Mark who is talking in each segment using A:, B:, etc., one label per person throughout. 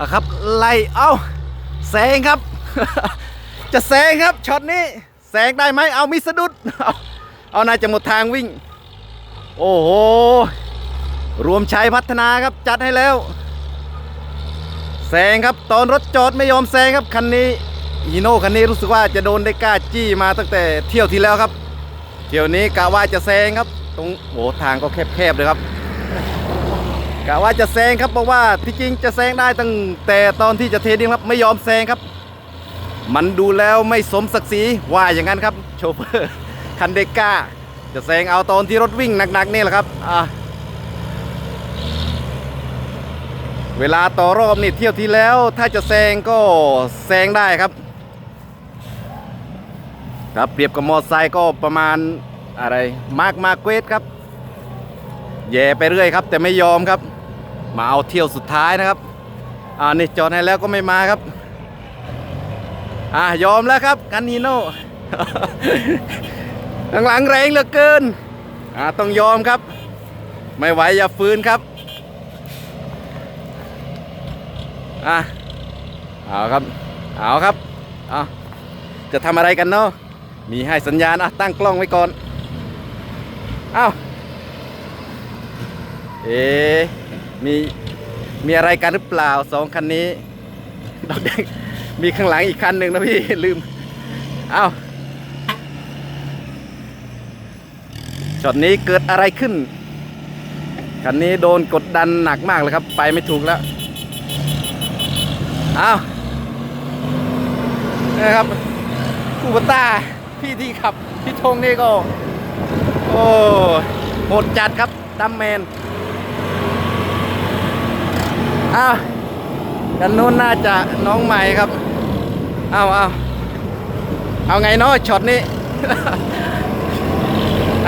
A: อะครับไล่เอ้าแซงครับ จะแซงครับช็อตนี้แซงได้ไหมเอามีสะดุดเอาเอาน่าจะหมดทางวิ่ง โอ้โหรวมชัยพัฒนาครับจัดให้แล้วแซงครับตอนรถจอดไม่ยอมแซงครับคันนี้ฮีโน่คันนี้รู้สึกว่าจะโดนได้กล้าจี้มาตั้งแต่เที่ยวที่แล้วครับ เที่ยวนี้กะว่าจะแซงครับ ตรงโอ้ทางก็แคบๆเลยครับ กะว่าจะแซงครับเพราะว่าที่จริงจะแซงได้ตั้งแต่ตอนที่จะเทดิ้งครับไม่ยอมแซงครับ มันดูแล้วไม่สมศักดิ์ศรีว่าอย่างนั้นครับโชเฟอร์คันเดก้าจะแซงเอาตอนที่รถวิ่งหนักๆนี่แหละครับอะเวลาต่อรอบนี่เที่ยวที่แล้วถ้าจะแซงก็แซงได้ครับครับเปรียบกับมอเตอร์ไซค์ก็ประมาณอะไรมากมาเกวสครับแย่ไปเรื่อยครับ แต่ไม่ยอมครับ มาเอาเที่ยวสุดท้ายนะครับ อ่านี่จอดให้แล้วก็ไม่มาครับ อ่ายอมแล้วครับกันนีโน่ข้างหลังแรงเหลือเกิน อ่าต้องยอมครับ ไม่ไหวอย่าฟื้นครับอะเอาครับ เอาครับเอาจะทำอะไรกันเนาะมีให้สัญญาณอะตั้งกล้องไว้ก่อน เอาเอ๊ะ มีมีอะไรกันหรือเปล่าสองคันนี้ดอกแดงมีข้างหลังอีกคันหนึ่งนะพี่ลืม เอาช็อตนี้เกิดอะไรขึ้น คันนี้โดนกดดันหนักมากเลยครับ ไปไม่ถูกแล้วเอานี่ครับคูปต้าพี่ที่ขับ พี่ธงนี่ก็ โอ้โหดจัดครับดัมแมน อ้าวกันนู้นน่าจะน้องใหม่ครับ เอาเอาเอาไงเนาะช็อตนี้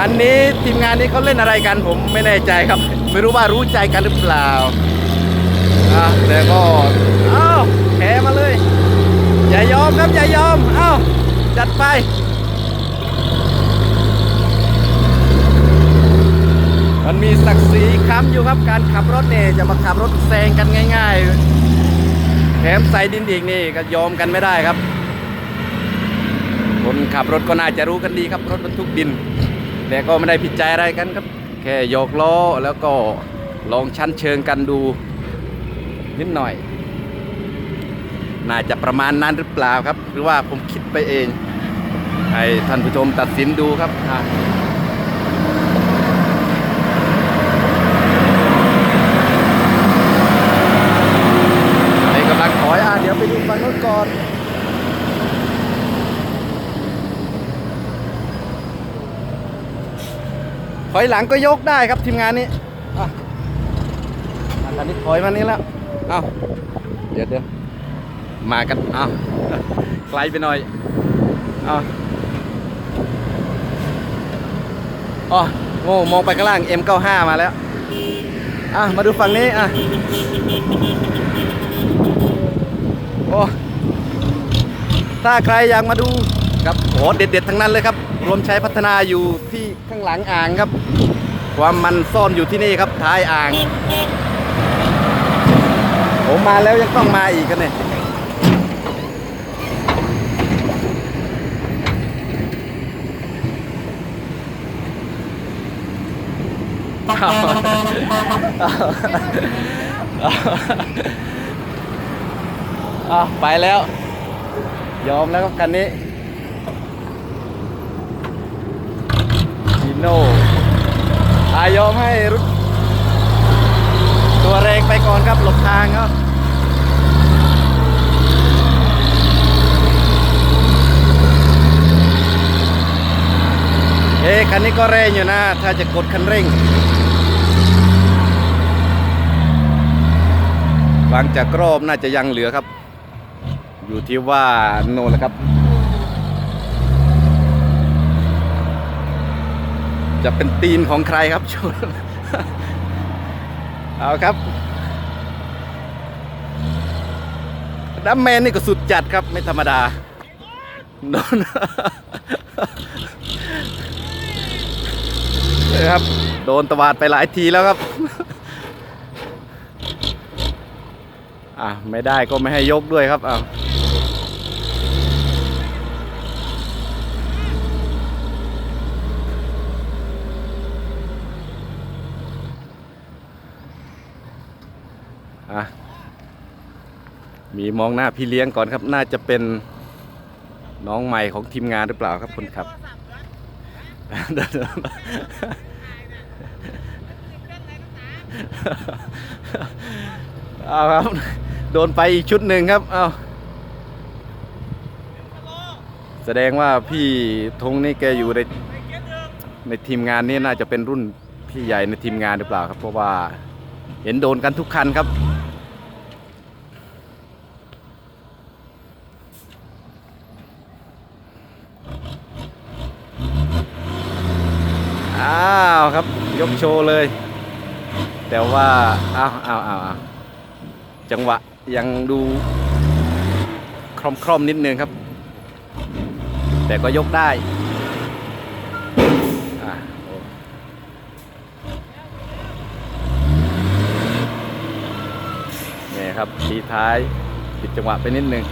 A: อันนี้ทีมงานนี้เขาเล่นอะไรกันผมไม่แน่ใจครับ ไม่รู้ว่ารู้ใจกันหรือเปล่าอะแต่ก็เอ้าแพ้มาเลย อย่ายอมครับ อย่ายอมเอ้าจัดไปมันมีศักดิ์ศรี ค้ำอยู่ครับการขับรถเนี่ยจะมาขับรถแซงกันง่าย ๆ แถมใส่ดินอีกนี่ก็ยอมกันไม่ได้ครับ คนขับรถก็น่าจะรู้กันดีครับรถบรรทุกดิน แต่ก็ไม่ได้ผิดใจอะไรกันครับ แค่โยกล้อแล้วก็ลองชั้นเชิงกันดูนิดหน่อย น่าจะประมาณนั้นหรือเปล่าครับ หรือว่าผมคิดไปเอง ให้ท่านผู้ชมตัดสินดูครับอะ ให้กำลังถอยอะเดี๋ยวไปดูฝั่งโน้นก่อน ถอยหลังก็ยกได้ครับทีมงานนี้อะตอนนี้ถอยมานี้แล้วเอาเดี๋ยวเดี๋ยวมากันเอาไกลไปหน่อยเอาอ๋อโง่มองไปข้างล่าง M95 มาแล้วอะมาดูฝั่งนี้อะโอ้ถ้าใครอยากมาดูครับโอ้เด็ดๆทั้งนั้นเลยครับ รวมใช้พัฒนาอยู่ที่ ข้างหลังอ่างครับ ความมันซ่อนอยู่ที่นี่ครับท้ายอ่าง ผมมาแล้วยังต้องมาอีกกันเนี่ยอะไปแล้ว ยอมแล้วครับคันนี้ โน่อายอมให้รถตัวแรงไปก่อนครับ หลบทางครับเอ๊คันนี้ก็แรงอยู่นะ ถ้าจะกดคันเร่ง หลังจากรอบน่าจะยังเหลือครับ อยู่ที่ว่าโน่นแหละครับ จะเป็นตีนของใครครับชนเอาครับดัมแมนนี่ก็สุดจัดครับ ไม่ธรรมดาโดนครับ โดนตวาดไปหลายทีแล้วครับ อะ ไม่ได้ก็ไม่ให้ยกด้วยครับอ้าว อะมีมองหน้าพี่เลี้ยงก่อนครับ น่าจะเป็นน้องใหม่ของทีมงานหรือเปล่าครับคนขับ เอาครับ โดนไปอีกชุดหนึ่งครับ เอาแสดงว่าพี่ธงนี่แกอยู่ในในทีมงานนี้น่าจะเป็นรุ่นพี่ใหญ่ในทีมงานหรือเปล่าครับ เพราะว่า เห็นโดนกันทุกคันครับ อ้าวครับ ยกโชว์เลย แต่ว่า อ้าวอ้าวอ้าวอ้าวจังหวะยังดูคล่อมคล่อมๆนิดนึงครับ แต่ก็ยกได้ อะโอ้นี่ครับทีท้าย ติดจังหวะไปนิดนึง